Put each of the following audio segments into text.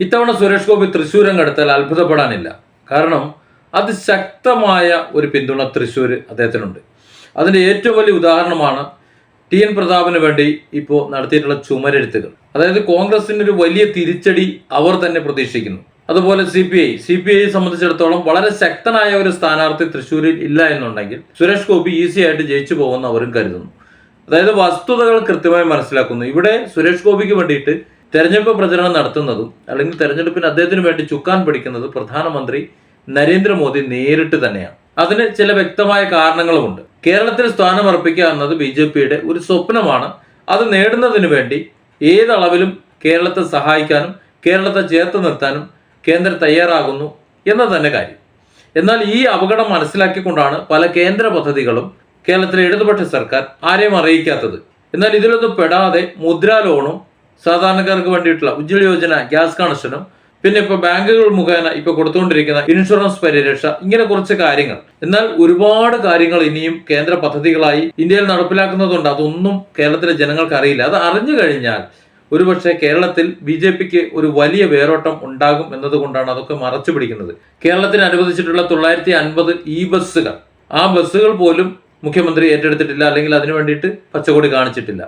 ഇത്തവണ സുരേഷ് ഗോപി തൃശ്ശൂരം കടുത്താൽ അത്ഭുതപ്പെടാനില്ല. കാരണം അതിശക്തമായ ഒരു പിന്തുണ തൃശ്ശൂർ അദ്ദേഹത്തിനുണ്ട്. അതിന്റെ ഏറ്റവും വലിയ ഉദാഹരണമാണ് ടി എൻ പ്രതാപിന് വേണ്ടി ഇപ്പോൾ നടത്തിയിട്ടുള്ള ചുമരെഴുത്തുകൾ. അതായത് കോൺഗ്രസിന് ഒരു വലിയ തിരിച്ചടി അവർ തന്നെ പ്രതീക്ഷിക്കുന്നു. അതുപോലെ C P I. C P I സംബന്ധിച്ചിടത്തോളം വളരെ ശക്തനായ ഒരു സ്ഥാനാർത്ഥി തൃശ്ശൂരിൽ ഇല്ല എന്നുണ്ടെങ്കിൽ സുരേഷ് ഗോപി ഈസി ആയിട്ട് ജയിച്ചു പോകുമെന്ന് അവരും കരുതുന്നു. അതായത് വസ്തുതകൾ കൃത്യമായി മനസ്സിലാക്കുന്നു. ഇവിടെ സുരേഷ് ഗോപിക്ക് വേണ്ടിയിട്ട് തെരഞ്ഞെടുപ്പ് പ്രചരണം നടത്തുന്നതും അല്ലെങ്കിൽ തെരഞ്ഞെടുപ്പിന് അദ്ദേഹത്തിന് വേണ്ടി ചുക്കാൻ പിടിക്കുന്നത് പ്രധാനമന്ത്രി നരേന്ദ്രമോദി നേരിട്ട് തന്നെയാണ്. അതിന് ചില വ്യക്തമായ കാരണങ്ങളുമുണ്ട്. കേരളത്തിൽ സ്ഥാനം അർപ്പിക്കുക എന്നത് ബി ജെ പിയുടെ ഒരു സ്വപ്നമാണ്. അത് നേടുന്നതിന് വേണ്ടി ഏതളവിലും കേരളത്തെ സഹായിക്കാനും കേരളത്തെ ചേർത്ത് നിർത്താനും കേന്ദ്രം തയ്യാറാകുന്നു എന്ന തന്നെ കാര്യം. എന്നാൽ ഈ അപകടം മനസ്സിലാക്കിക്കൊണ്ടാണ് പല കേന്ദ്ര പദ്ധതികളും കേരളത്തിലെ ഇടതുപക്ഷ സർക്കാർ ആരെയും അറിയിക്കാത്തത്. എന്നാൽ ഇതിലൊന്നും പെടാതെ മുദ്രാ ലോണും സാധാരണക്കാർക്ക് വേണ്ടിയിട്ടുള്ള ഉജ്ജ്വല യോജന ഗ്യാസ് കണക്ഷനും പിന്നെ ഇപ്പൊ ബാങ്കുകൾ മുഖേന ഇപ്പൊ കൊടുത്തുകൊണ്ടിരിക്കുന്ന ഇൻഷുറൻസ് പരിരക്ഷ ഇങ്ങനെ കുറച്ച് കാര്യങ്ങൾ. എന്നാൽ ഒരുപാട് കാര്യങ്ങൾ ഇനിയും കേന്ദ്ര പദ്ധതികളായി ഇന്ത്യയിൽ നടപ്പിലാക്കുന്നതുകൊണ്ട് അതൊന്നും കേരളത്തിലെ ജനങ്ങൾക്ക് അറിയില്ല. അത് അറിഞ്ഞു കഴിഞ്ഞാൽ ഒരുപക്ഷെ കേരളത്തിൽ ബി ജെ പിക്ക് ഒരു വലിയ വേരോട്ടം ഉണ്ടാകും എന്നതുകൊണ്ടാണ് അതൊക്കെ മറച്ചു പിടിക്കുന്നത്. കേരളത്തിന് അനുവദിച്ചിട്ടുള്ള തൊള്ളായിരത്തി അൻപത് ഇ ബസ്സുകൾ ആ ബസ്സുകൾ പോലും മുഖ്യമന്ത്രി ഏറ്റെടുത്തിട്ടില്ല അല്ലെങ്കിൽ അതിനു വേണ്ടിയിട്ട് പച്ചക്കൊടി കാണിച്ചിട്ടില്ല.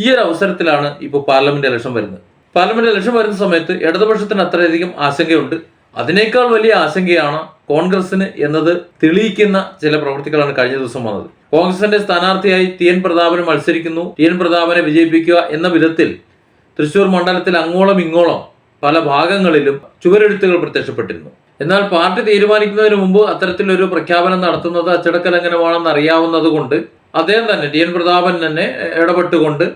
ഈ ഒരു അവസരത്തിലാണ് ഇപ്പോൾ പാർലമെന്റ് ഇലക്ഷൻ വരുന്നത്. പാർലമെന്റ് ഇലക്ഷൻ വരുന്ന സമയത്ത് ഇടതുപക്ഷത്തിന് അത്രയധികം ആശങ്കയുണ്ട്. അതിനേക്കാൾ വലിയ ആശങ്കയാണ് കോൺഗ്രസിന് എന്നത് തെളിയിക്കുന്ന ചില പ്രവർത്തികളാണ് കഴിഞ്ഞ ദിവസം വന്നത്. കോൺഗ്രസിന്റെ സ്ഥാനാർത്ഥിയായി ടി എൻ പ്രതാപന് മത്സരിക്കുന്നു. ടി എൻ പ്രതാപനെ വിജയിപ്പിക്കുക എന്ന വിധത്തിൽ തൃശൂർ മണ്ഡലത്തിൽ അങ്ങോളം ഇങ്ങോളം പല ഭാഗങ്ങളിലും ചുവരെഴുത്തുകൾ പ്രത്യക്ഷപ്പെട്ടിരുന്നു. എന്നാൽ പാർട്ടി തീരുമാനിക്കുന്നതിന് മുമ്പ് അത്തരത്തിലൊരു പ്രഖ്യാപനം നടത്തുന്നത് അച്ചടക്ക ലംഘനമാണെന്ന് അറിയാവുന്നത് കൊണ്ട് അദ്ദേഹം തന്നെ ടി എൻ പ്രതാപൻ തന്നെ ഇടപെട്ടുകൊണ്ട്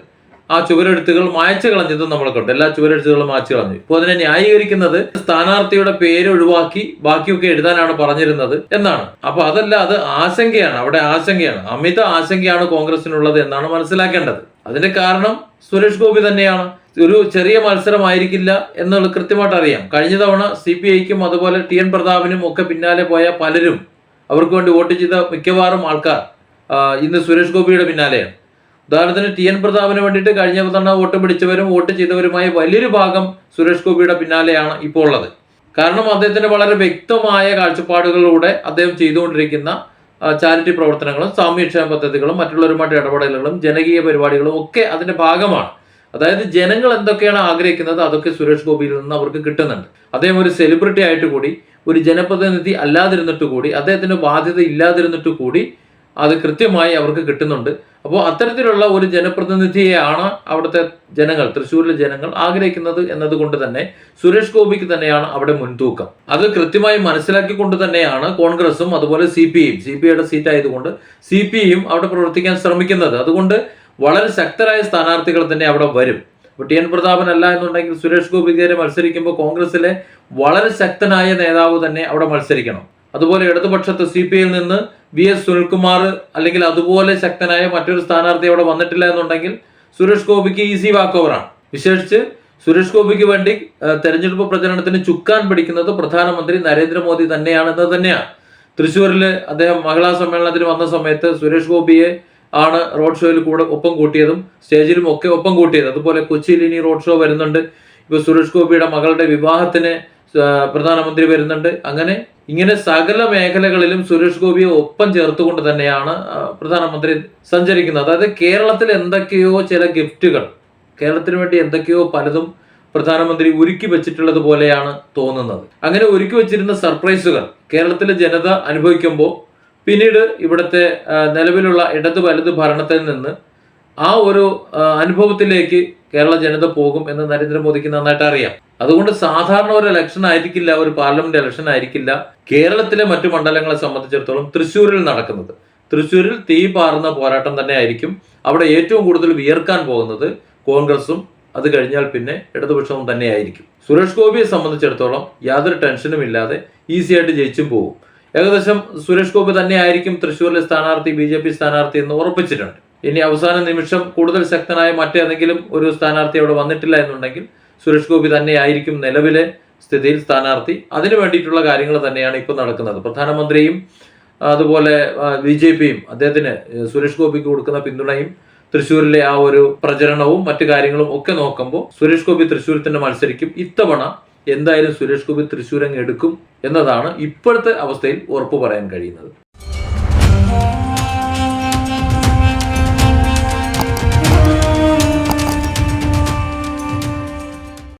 ആ ചുവരെഴുത്തുകൾ മായച്ചു കളഞ്ഞതും നമ്മൾ കണ്ടു എല്ലാ ചുവരെഴുത്തുകളും മായച്ചു കളഞ്ഞു. ഇപ്പോൾ അതിനെ ന്യായീകരിക്കുന്നത് സ്ഥാനാർത്ഥിയുടെ പേര് ഒഴിവാക്കി ബാക്കിയൊക്കെ എഴുതാനാണ് പറഞ്ഞിരുന്നത് എന്നാണ്. അപ്പൊ അതല്ല അത് ആശങ്കയാണ്. അവിടെ ആശങ്കയാണ്. അമിത ആശങ്കയാണ് കോൺഗ്രസിനുള്ളത് എന്നാണ് മനസ്സിലാക്കേണ്ടത്. അതിന്റെ കാരണം സുരേഷ് ഗോപി തന്നെയാണ്. ഒരു ചെറിയ മത്സരമായിരിക്കില്ല എന്നുള്ളത് കൃത്യമായിട്ട് അറിയാം. കഴിഞ്ഞ തവണ സി പി ഐക്കും അതുപോലെ ടി എൻ പ്രതാപിനും ഒക്കെ പിന്നാലെ പോയ പലരും അവർക്ക് വേണ്ടി വോട്ട് ചെയ്ത മിക്കവാറും ആൾക്കാർ ഇന്ന് സുരേഷ് ഗോപിയുടെ പിന്നാലെയാണ്. ഉദാഹരണത്തിന് ടി എൻ പ്രതാപിന് വേണ്ടിയിട്ട് കഴിഞ്ഞ തവണ വോട്ട് പിടിച്ചവരും വോട്ട് ചെയ്തവരുമായ വലിയൊരു ഭാഗം സുരേഷ് ഗോപിയുടെ പിന്നാലെയാണ് ഇപ്പോൾ ഉള്ളത്. കാരണം അദ്ദേഹത്തിന്റെ വളരെ വ്യക്തമായ കാഴ്ചപ്പാടുകളിലൂടെ അദ്ദേഹം ചെയ്തുകൊണ്ടിരിക്കുന്ന ചാരിറ്റി പ്രവർത്തനങ്ങളും സാമൂഹ്യക്ഷേമ പദ്ധതികളും മറ്റുള്ളവരുമായിട്ട് ഇടപെടലുകളും ജനകീയ പരിപാടികളും ഒക്കെ അതിന്റെ ഭാഗമാണ്. അതായത് ജനങ്ങൾ എന്തൊക്കെയാണ് ആഗ്രഹിക്കുന്നത് അതൊക്കെ സുരേഷ് ഗോപിയിൽ നിന്ന് അവർക്ക് കിട്ടുന്നുണ്ട്. അദ്ദേഹം ഒരു സെലിബ്രിറ്റി ആയിട്ട് കൂടി ഒരു ജനപ്രതിനിധി അല്ലാതിരുന്നിട്ട് കൂടി അദ്ദേഹത്തിന് ബാധ്യത ഇല്ലാതിരുന്നിട്ട് കൂടി അത് കൃത്യമായി അവർക്ക് കിട്ടുന്നുണ്ട്. അപ്പോൾ അത്തരത്തിലുള്ള ഒരു ജനപ്രതിനിധിയെയാണ് അവിടുത്തെ ജനങ്ങൾ തൃശ്ശൂരിലെ ജനങ്ങൾ ആഗ്രഹിക്കുന്നത് എന്നതുകൊണ്ട് തന്നെ സുരേഷ് ഗോപിക്ക് തന്നെയാണ് അവിടെ മുൻതൂക്കം. അത് കൃത്യമായി മനസ്സിലാക്കിക്കൊണ്ട് തന്നെയാണ് കോൺഗ്രസും അതുപോലെ സി പി ഐയും സി പി ഐയുടെ സീറ്റ് ആയതുകൊണ്ട് സി പി ഐയും അവിടെ പ്രവർത്തിക്കാൻ ശ്രമിക്കുന്നത്. അതുകൊണ്ട് വളരെ ശക്തരായ സ്ഥാനാർത്ഥികൾ തന്നെ അവിടെ വരും. ഇപ്പോൾ ടി എൻ പ്രതാപൻ അല്ല എന്നുണ്ടെങ്കിൽ സുരേഷ് ഗോപിക്കെതിരെ മത്സരിക്കുമ്പോൾ കോൺഗ്രസിലെ വളരെ ശക്തനായ നേതാവ് തന്നെ അവിടെ മത്സരിക്കണം. അതുപോലെ ഇടതുപക്ഷത്ത് സി പി ഐയിൽ നിന്ന് വി എസ് സുനിൽകുമാർ അല്ലെങ്കിൽ അതുപോലെ ശക്തനായ മറ്റൊരു സ്ഥാനാർത്ഥി അവിടെ വന്നിട്ടില്ല എന്നുണ്ടെങ്കിൽ സുരേഷ് ഗോപിക്ക് ഈസി വാക്ക് ഓവറാണ് വിശേഷിച്ച് സുരേഷ് ഗോപിക്ക് വേണ്ടി തെരഞ്ഞെടുപ്പ് പ്രചരണത്തിന് ചുക്കാൻ പിടിക്കുന്നത് പ്രധാനമന്ത്രി നരേന്ദ്രമോദി തന്നെയാണെന്ന് തന്നെയാണ്. തൃശ്ശൂരിൽ അദ്ദേഹം മഹിളാ സമ്മേളനത്തിന് വന്ന സമയത്ത് സുരേഷ് ഗോപിയെ ആണ് റോഡ് ഷോയിൽ കൂടെ ഒപ്പം കൂട്ടിയതും സ്റ്റേജിലും ഒക്കെ ഒപ്പം കൂട്ടിയത്. അതുപോലെ കൊച്ചിയിൽ ഇനി റോഡ് ഷോ വരുന്നുണ്ട്. ഇപ്പോൾ സുരേഷ് ഗോപിയുടെ മകളുടെ വിവാഹത്തിന് പ്രധാനമന്ത്രി വരുന്നുണ്ട്. അങ്ങനെ ഇങ്ങനെ സകല മേഖലകളിലും സുരേഷ് ഗോപിയെ ഒപ്പം ചേർത്തുകൊണ്ട് തന്നെയാണ് പ്രധാനമന്ത്രി സഞ്ചരിക്കുന്നത്. അതായത് കേരളത്തിൽ എന്തൊക്കെയോ ചില ഗിഫ്റ്റുകൾ കേരളത്തിന് വേണ്ടി എന്തൊക്കെയോ പലതും പ്രധാനമന്ത്രി ഒരുക്കി വെച്ചിട്ടുള്ളത് പോലെയാണ് തോന്നുന്നത്. അങ്ങനെ ഒരുക്കി വെച്ചിരുന്ന സർപ്രൈസുകൾ കേരളത്തിലെ ജനത അനുഭവിക്കുമ്പോൾ പിന്നീട് ഇവിടുത്തെ നിലവിലുള്ള ഇടത് വലത് ഭരണത്തിൽ നിന്ന് ആ ഒരു അനുഭവത്തിലേക്ക് കേരള ജനത പോകും എന്ന് നരേന്ദ്രമോദിക്ക് നന്നായിട്ട് അറിയാം. അതുകൊണ്ട് സാധാരണ ഒരു ഇലക്ഷൻ ആയിരിക്കില്ല ഒരു പാർലമെന്റ് ഇലക്ഷൻ ആയിരിക്കില്ല. കേരളത്തിലെ മറ്റു മണ്ഡലങ്ങളെ സംബന്ധിച്ചിടത്തോളം തൃശ്ശൂരിൽ നടക്കുന്നത്. തൃശ്ശൂരിൽ തീ പാറുന്ന പോരാട്ടം തന്നെ ആയിരിക്കും. അവിടെ ഏറ്റവും കൂടുതൽ വിയർക്കാൻ പോകുന്നത് കോൺഗ്രസും അത് കഴിഞ്ഞാൽ പിന്നെ ഇടതുപക്ഷവും തന്നെയായിരിക്കും സുരേഷ് ഗോപിയെ സംബന്ധിച്ചിടത്തോളം യാതൊരു ടെൻഷനും ഇല്ലാതെ ഈസി ആയിട്ട് ജയിച്ചും പോകും. ഏകദേശം സുരേഷ് ഗോപി തന്നെയായിരിക്കും തൃശ്ശൂരിലെ സ്ഥാനാർത്ഥി ബി ജെ പി സ്ഥാനാർത്ഥി എന്ന് ഉറപ്പിച്ചിട്ടുണ്ട്. ഇനി അവസാന നിമിഷം കൂടുതൽ ശക്തനായ മറ്റേതെങ്കിലും ഒരു സ്ഥാനാർത്ഥി അവിടെ വന്നിട്ടില്ല എന്നുണ്ടെങ്കിൽ സുരേഷ് ഗോപി തന്നെയായിരിക്കും നിലവിലെ സ്ഥിതിയിൽ സ്ഥാനാർത്ഥി. അതിനു വേണ്ടിയിട്ടുള്ള കാര്യങ്ങൾ തന്നെയാണ് ഇപ്പോൾ നടക്കുന്നത്. പ്രധാനമന്ത്രിയും അതുപോലെ ബി ജെ പിയും അദ്ദേഹത്തിന് സുരേഷ് ഗോപിക്ക് കൊടുക്കുന്ന പിന്തുണയും തൃശ്ശൂരിലെ ആ ഒരു പ്രചരണവും മറ്റു കാര്യങ്ങളും ഒക്കെ നോക്കുമ്പോൾ സുരേഷ് ഗോപി തൃശ്ശൂരിൽ തന്നെ മത്സരിക്കും. ഇത്തവണ എന്തായാലും സുരേഷ് ഗോപി തൃശ്ശൂരങ്ങ് എടുക്കും എന്നതാണ് ഇപ്പോഴത്തെ അവസ്ഥയിൽ ഉറപ്പ് പറയാൻ കഴിയുന്നത്.